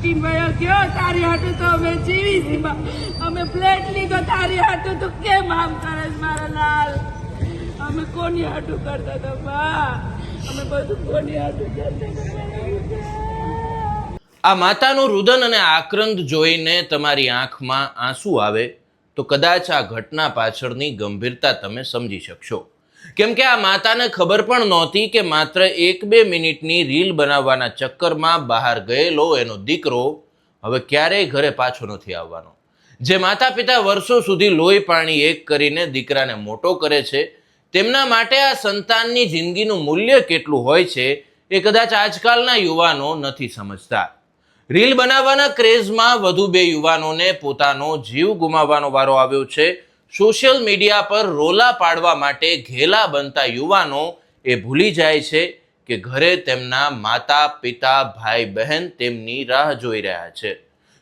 ઉચકીને વયો ગયો તારી હાટું તો અમે જીવી સીમા અમે ફ્લેટ લીધો, તારી હાટું તો કેમ આમ કરે મારા લાલ? અમે કોની હાટું કરતા હતા અમે બધું કોની હાટું કરતા આ માતાનું રુદન અને આક્રંદ જોઈને તમારી આંખમાં આંસુ આવે તો કદાચ આ ઘટના પાછળની ગંભીરતા તમે સમજી શકશો. કેમ કે આ માતાને ખબર પણ નહોતી કે માત્ર એક બે મિનિટની રીલ બનાવવાના ચક્કરમાં બહાર ગયેલો એનો દીકરો હવે ક્યારેય ઘરે પાછો નથી આવવાનો. જે માતા પિતા વર્ષો સુધી લોહી પાણી એક કરીને દીકરાને મોટો કરે છે, તેમના માટે આ સંતાનની જિંદગીનું મૂલ્ય કેટલું હોય છે એ કદાચ આજકાલના યુવાનો નથી સમજતા. રીલ બનાવવાના ક્રેઝમાં વધુ બે યુવાનોને પોતાનો જીવ ગુમાવવાનો વારો આવ્યો છે. સોશિયલ મીડિયા પર રોલા પાડવા માટે ઘેલા બનતા યુવાનો એ ભૂલી જાય છે કે ઘરે તેમના માતા, પિતા, ભાઈ, બહેન તેમની રાહ જોઈ રહ્યા છે.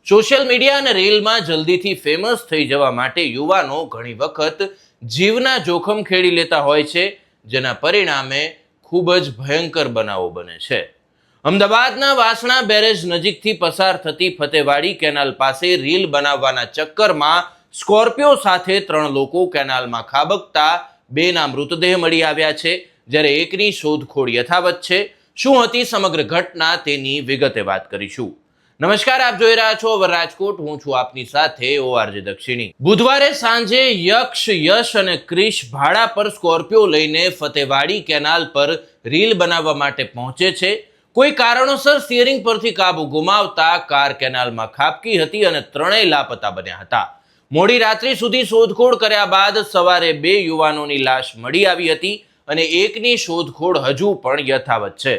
સોશિયલ મીડિયા અને રીલમાં જલ્દીથી ફેમસ થઈ જવા માટે યુવાનો ઘણી વખત જીવના જોખમ ખેડી લેતા હોય છે, જેના પરિણામે ખૂબ જ ભયંકર બનાવો બને છે. અમદાવાદના વાસણા બેરેજ નજીકથી પસાર થતી ફતેવાડી કેનાલ પાસે રીલ બનાવવાના ચક્કરમાં સ્કોર્પિયો સાથે ત્રણ લોકો કેનાલમાં ખાબકતા બેના મૃતદેહ મળી આવ્યા છે, જ્યારે એકની શોધખોળ યથાવત છે. શું હતી સમગ્ર ઘટના તેની વિગતે વાત કરીશું. નમસ્કાર, આપ જોઈ રહ્યા છો રાજકોટ. હું છું આપની સાથે ઓઆરજે દક્ષિણી. બુધવારે સાંજે યક્ષ, યશ અને ક્રિશ ભાડા પર સ્કોર્પિયો લઈને ફતેવાડી કેનાલ પર રીલ બનાવવા માટે પહોંચે છે. કોઈ કારણોસર સ્ટીયરિંગ પરથી કાબુ ગુમાવતા કાર કેનાલમાં ખાબકી હતી અને ત્રણેય લાપતા બન્યા હતા. મોડી રાત્રિ સુધી શોધખોળ કર્યા બાદ સવારે બે યુવાનોની લાશ મળી આવી હતી અને એકની શોધખોળ હજુ પણ યથાવત છે.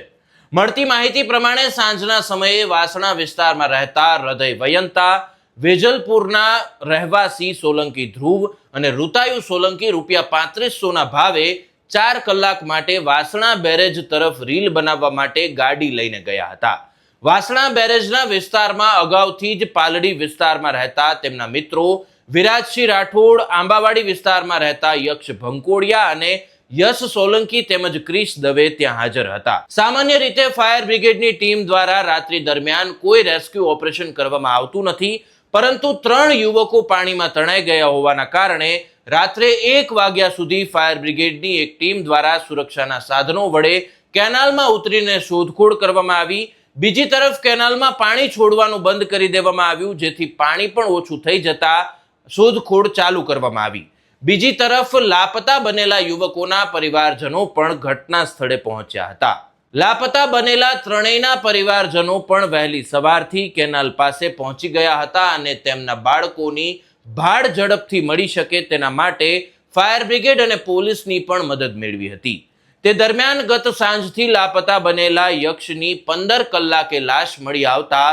મળતી માહિતી પ્રમાણે સાંજના સમયે વાસણા વિસ્તારમાં રહેતા હૃદય વયંતા, વેજલપુરના રહેવાસી સોલંકી ધ્રુવ અને ઋતાયુ સોલંકી રૂપિયા પાંત્રીસોના ભાવે ચાર કલાક માટે વાસણા બેરેજ તરફ રીલ બનાવવા માટે ગાડી લઈને ગયા હતા. વાસણા બેરેજના વિસ્તારમાં અગાઉથી જ પાલડી વિસ્તારમાં રહેતા તેમના મિત્રો વિરાજસિંહ રાઠોડ, આંબાવાડી વિસ્તારમાં રહેતા યક્ષ ભંકોડિયા અને યશ સોલંકી તેમજ ક્રિશ દવે ત્યાં હાજર હતા. સામાન્ય રીતે ફાયર બ્રિગેડની ટીમ દ્વારા રાત્રિ દરમિયાન કોઈ રેસ્ક્યુ ઓપરેશન કરવામાં આવતું નથી, પરંતુ ત્રણ યુવકો પાણીમાં તણાઈ ગયા હોવાના કારણે રાત્રે એક વાગ્યા સુધી ફાયર બ્રિગેડની એક ટીમ દ્વારા સુરક્ષાના સાધનો વડે કેનાલમાં ઉતરીને શોધખોળ કરવામાં આવી બીજી તરફ કેનાલમાં પાણી છોડવાનું બંધ કરી દેવામાં આવ્યું, જેથી પાણી પણ ઓછું થઈ જતા શોધખોળ ચાલુ કરવામાં આવી. બીજી તરફ લાપતા બનેલા યુવકોના પરિવારજનો પણ ઘટના સ્થળે પહોંચ્યા હતા. લાપતા બનેલા ત્રણેયના પરિવારજનો પણ વહેલી સવારથી કેનાલ પાસે પહોંચી ગયા હતા અને તેમના બાળકોની ભાડ ઝડપથી મળી શકે તેના માટે ફાયર બ્રિગેડ અને પોલીસની પણ મદદ મેળવી હતી. તે દરમિયાન ગત સાંજથી લાપતા બનેલા યક્ષની પંદર કલાકે લાશ મળી આવતા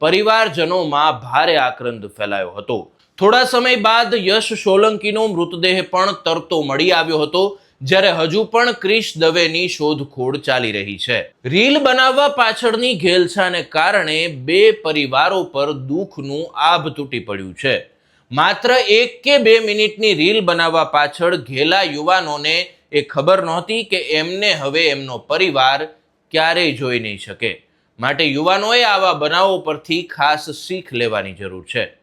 પરિવારજનોમાં ભારે આક્રંદ ફેલાયો હતો. થોડા સમય બાદ યશ સોલંકીનો મૃતદેહ પણ તરતો મળી આવ્યો હતો, જ્યારે હજુ પણ ક્રિશ દવેની શોધખોળ ચાલી રહી છે. રીલ બનાવવા પાછળની ઘેલછાને કારણે બે પરિવારો પર દુઃખનું આભ તૂટી પડ્યું છે. માત્ર એક કે બે મિનિટની રીલ બનાવવા પાછળ ઘેલા યુવાનોને એ ખબર નહોતી કે એમને હવે એમનો પરિવાર ક્યારેય જોઈ નહીં શકે. માટે યુવાનોએ આવા બનાવો પરથી ખાસ શીખ લેવાની જરૂર છે.